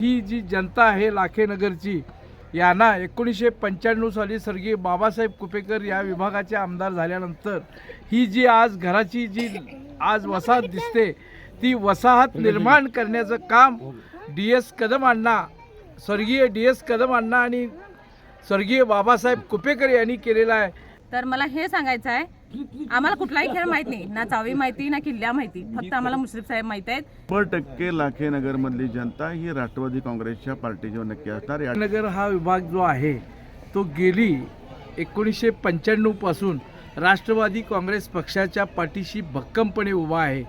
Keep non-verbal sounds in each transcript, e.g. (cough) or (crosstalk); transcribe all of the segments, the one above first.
ही जी जनता आहे लाखेनगरची यांना एकोणीसशे पंच्याण्णव साली स्वर्गीय बाबासाहेब कुपेकर या विभागाचे आमदार झाल्यानंतर ही जी आज घराची जी आज वसाहत दिसते ती वसाहत निर्माण करण्याचं काम डी एस कदम अण्णा स्वर्गीय डी एस कदम अण्णा आणि स्वर्गीय बाबासाहेब कुपेकर यांनी केलेला आहे. तर मला हे सांगायचं आहे आम्हाला कुठलाही खेळ माहीत नाही. ना चावी माहिती ना किल्ल्या माहिती. फक्त आम्हाला मुश्रीफ साहेब माहीत आहेत. शंभर टक्के लाखे नगरमधली जनता ही राष्ट्रवादी काँग्रेसच्या पार्टीवर नक्की असणार नगर हा विभाग जो आहे तो गेली एकोणीसशे पंच्याण्णवपासून राष्ट्रवादी काँग्रेस पक्षाच्या पाठीशी भक्कमपणे उभा आहे.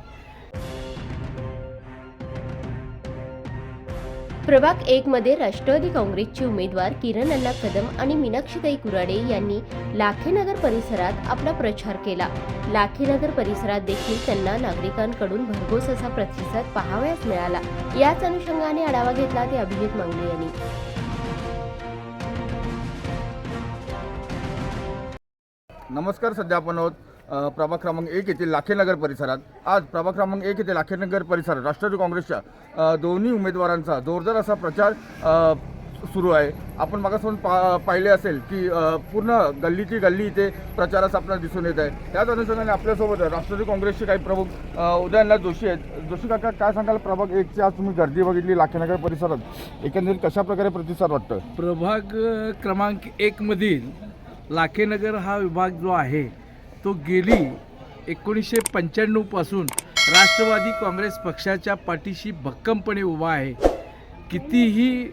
प्रभाग एक मध्ये राष्ट्रवादी काँग्रेसचे उमेदवार किरण अल्ला कदम आणि मीनाक्षीताई कुराडे यांनी लाखेनगर परिसरात आपला प्रचार केला. लाखेनगर परिसरात देखील त्यांना नागरिकांकडून भरघोस असा प्रतिसाद पाहावयास मिळाला. याच अनुषंगाने आढावा घेतला ते अभिजित मंगले यांनी. नमस्कार सध्या आपण आहोत. प्रभाग क्रमांक एक येथील लाखेनगर परिसरात. आज प्रभाग क्रमांक एक येथे लाखेनगर परिसरात राष्ट्रवादी काँग्रेसच्या दोन्ही उमेदवारांचा जोरदार असा प्रचार सुरू आहे. आपण मागासून पा पाहिले असेल की पूर्ण गल्लीची गल्ली इथे प्रचारास आपल्याला दिसून येत आहे. त्याच अनुषंगाने आपल्यासोबत राष्ट्रवादी काँग्रेसचे काही प्रमुख उदयनराज जोशी आहेत. जोशी काका काय सांगाल प्रभाग एकची आज तुम्ही गर्दी बघितली लाखेनगर परिसरात. एकंदरीत कशा प्रकारे प्रतिसाद वाटतं प्रभाग क्रमांक एकमधील लाखेनगर हा विभाग जो आहे तो गेली एकोणीसशे पंच्याण्णवपासून राष्ट्रवादी काँग्रेस पक्षाच्या पाठीशी भक्कमपणे उभा आहे. कितीही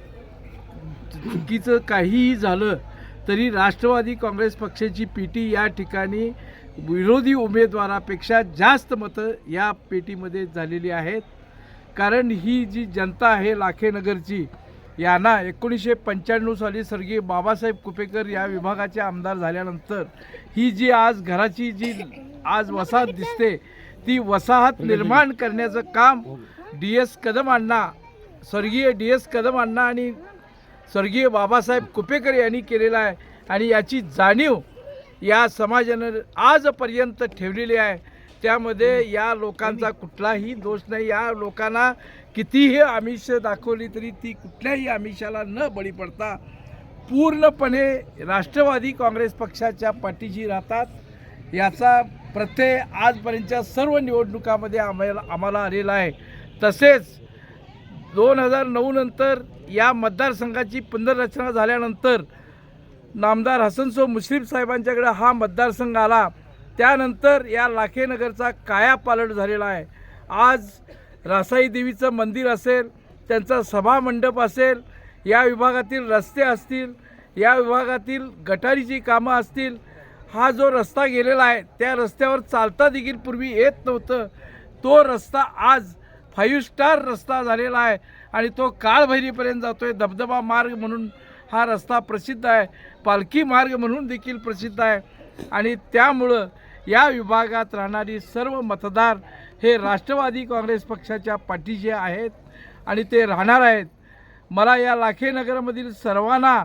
चुकीचं काहीही झालं तरी राष्ट्रवादी काँग्रेस पक्षाची पेटी या ठिकाणी विरोधी उमेदवारापेक्षा जास्त मतं या पेटीमध्ये झालेली आहेत. कारण ही जी जनता आहे लाखेनगरची यांना एकोणीसशे पंच्याण्णव साली स्वर्गीय बाबासाहेब कुपेकर या विभागाचे आमदार झाल्यानंतर ही जी आज घराची जी आज वसाहत दिसते ती वसाहत निर्माण करण्याचं काम डी एस कदम अण्णा स्वर्गीय डी एस कदम अण्णा आणि स्वर्गीय बाबासाहेब कुपेकर यांनी केलेला आहे. आणि याची जाणीव या समाजानं आजपर्यंत ठेवलेली आहे. त्यामध्ये या लोकांचा कुठलाही दोष नाही. या लोकांना कितीही आमिष दाखवली तरी ती कुठल्याही आमिषाला न बळी पडता पूर्णपणे राष्ट्रवादी काँग्रेस पक्षाच्या पाठीशी राहतात. याचा प्रत्यय आजपर्यंतच्या सर्व निवडणुकामध्ये आम्हाला आम्हाला आलेला आहे. तसेच दोन हजार नऊ नंतर या मतदारसंघाची पुनर्रचना झाल्यानंतर नामदार हसनसो मुश्रीफ साहेबांच्याकडे हा मतदारसंघ आला. त्यानंतर या लाखेनगरचा कायापालट झालेला आहे. आज रासाई देवीचं मंदिर असेल त्यांचा सभामंडप असेल या विभागातील रस्ते असतील या विभागातील गटारीची कामं असतील हा जो रस्ता गेलेला आहे त्या रस्त्यावर चालता देखील पूर्वी येत नव्हतं. तो रस्ता आज फाईव्ह स्टार रस्ता झालेला आहे आणि तो काळभैरीपर्यंत जातो आहे धबधबा मार्ग म्हणून हा रस्ता प्रसिद्ध आहे. पालखी मार्ग म्हणून देखील प्रसिद्ध आहे. आणि त्यामुळं या विभागात राहणारी सर्व मतदार हे राष्ट्रवादी काँग्रेस पक्षाच्या पाठीशी आहेत आणि ते राहणार आहेत. मला या लाखेनगरमधील सर्वांना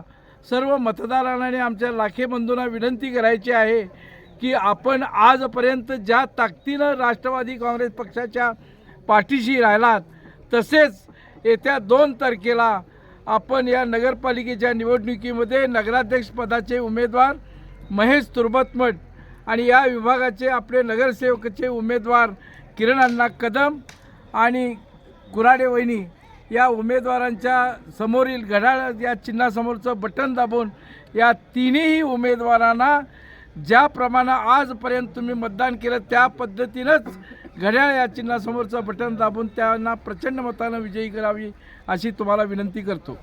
सर्व मतदारांना आणि आमच्या लाखे बंधूंना विनंती करायची आहे की आपण आजपर्यंत ज्या ताकदीनं राष्ट्रवादी काँग्रेस पक्षाच्या पाठीशी राहिलात तसेच येत्या दोन तारखेला आपण या नगरपालिकेच्या निवडणुकीमध्ये नगराध्यक्षपदाचे उमेदवार महेश तुर्बतमठ आणि या विभागाचे आपले नगरसेवकचे उमेदवार किरण अण्णा कदम आणि कुराडे वहिनी या उमेदवारांच्या समोरील घड्याळ या चिन्हासमोरचं बटन दाबून या तिन्ही उमेदवारांना ज्याप्रमाणे आजपर्यंत तुम्ही मतदान केलं त्या पद्धतीनंच घड्याळ या चिन्हासमोरचं बटन दाबून त्यांना प्रचंड मतानं विजयी करावी अशी तुम्हाला विनंती करतो.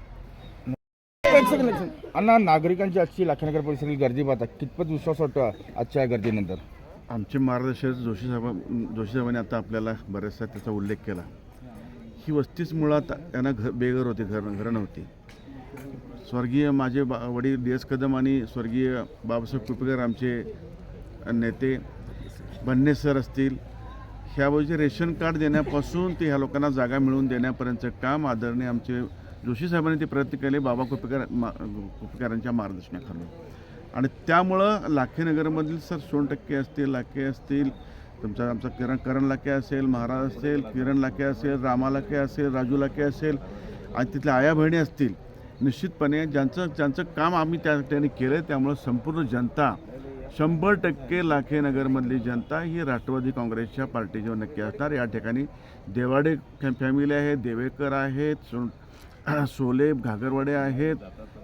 एक सेकंड. अण्णा नागरिकांची आजची लाखेनगर परिसरातील गर्दी पाहता कितपत विश्वास वाटतो आजच्या या गर्दीनंतर? आमचे मार्गदर्शक जोशी साहेब जोशी साहेबांनी आता आपल्याला बऱ्याचसा त्याचा उल्लेख केला. ही वस्तीच मुळात त्यांना घर बेघर होती घर घरं नव्हती. स्वर्गीय माझे बा वडील डी एस कदम आणि स्वर्गीय बाबासाहेब कुपेकर आमचे नेते बन्ने सर असतील ह्याऐवजी रेशन कार्ड देण्यापासून ते ह्या लोकांना जागा मिळवून देण्यापर्यंतचं काम आदरणीय आमचे जोशी साहेबांनी ते प्रयत्न केले बाबा कुपेकर मा कुपेकरांच्या मार्गदर्शनाखाली. आणि त्यामुळं लाखेनगरमधील सर सोन टक्के असतील लाखे असतील तुमचा आमचा किरण करण लाखे असेल महाराज असेल किरण लाखे असेल रामा लाखे असेल राजू लाखे असेल आणि तिथल्या आया बहिणी असतील निश्चितपणे ज्यांचं ज्यांचं काम आम्ही त्या ठिकाणी केलं आहे त्यामुळं संपूर्ण जनता शंभर टक्के लाखेनगरमधली जनता ही राष्ट्रवादी काँग्रेसच्या पार्टीवर नक्की असणार. या ठिकाणी देवाडे फॅमिली आहे देवेकर आहेत सोन (clears throat) सोले घागरवाडे आहेत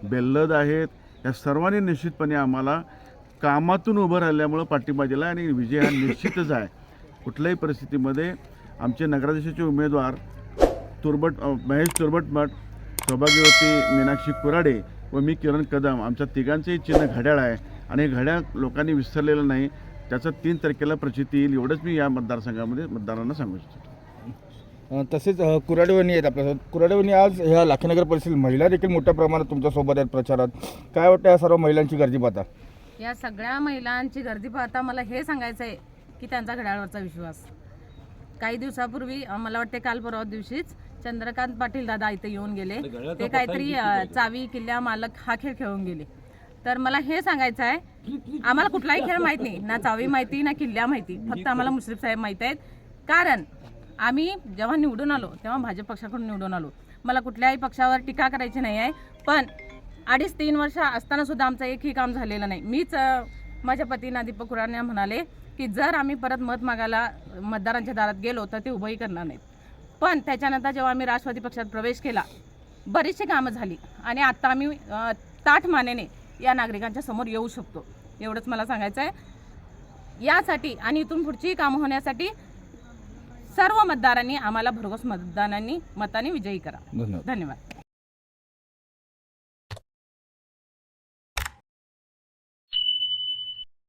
बेल्लद आहेत या सर्वांनी निश्चितपणे आम्हाला कामातून उभं राहिल्यामुळं पाठिंबा दिला आणि विजय हा निश्चितच आहे. कुठल्याही परिस्थितीमध्ये आमचे नगराध्यक्षाचे उमेदवार तुरबट महेश तुरबटमठ सौभाग्यवती मीनाक्षी कुराडे व मी किरण कदम आमच्या तिघांचंही चिन्ह घड्याळ आहे आणि हे घड्याळ लोकांनी विसरलेलं नाही. त्याचं तीन तारखेला प्रचिती येईल एवढंच मी या मतदारसंघामध्ये मतदारांना सांगू इच्छितो. तसेच कुराडेवणी आहेत आपल्यासोबत कुराडेवणी आज ह्या लाखेनगर परिसरातील महिला देखील मोठ्या प्रमाणात तुमच्यासोबत आहेत प्रचारात. काय वाटतं या सर्व महिलांची गर्दी पाहता? या सगळ्या महिलांची गर्दी पाहता मला हे सांगायचं आहे की त्यांचा घड्याळवरचा विश्वास. काही दिवसापूर्वी मला वाटते काल परवा दिवशीच चंद्रकांत पाटील दादा इथे येऊन गेले. ते काहीतरी चावी किल्ल्या मालक हा खेळ खेळून गेले. तर मला हे सांगायचं आहे आम्हाला कुठलाही खेळ माहीत नाही. ना चावी माहिती ना किल्ल्या माहिती. फक्त आम्हाला मुश्रीफ साहेब माहीत आहेत. कारण आम्ही जेव्हा निवडून आलो तेव्हा भाजप पक्षाकडून निवडून आलो. मला कुठल्याही पक्षावर टीका करायची नाही आहे पण अडीच तीन वर्ष असताना सुद्धा आमचं एकही काम झालेलं नाही. मीच माझ्या पतींना दीपक कुराडने म्हणाले की जर आम्ही परत मत मागायला मतदारांच्या दारात गेलो तर ते उभंही करणार नाहीत. पण त्याच्यानंतर जेव्हा आम्ही राष्ट्रवादी पक्षात प्रवेश केला बरीचशी कामं झाली आणि आत्ता आम्ही ताठ मानेने या नागरिकांच्या समोर येऊ शकतो. एवढंच मला सांगायचं आहे यासाठी आणि इथून पुढची कामं होण्यासाठी सर्व मतदारांनी आम्हाला भरघोस मतदानांनी मताने विजयी करा. धन्यवाद. धन्यवाद.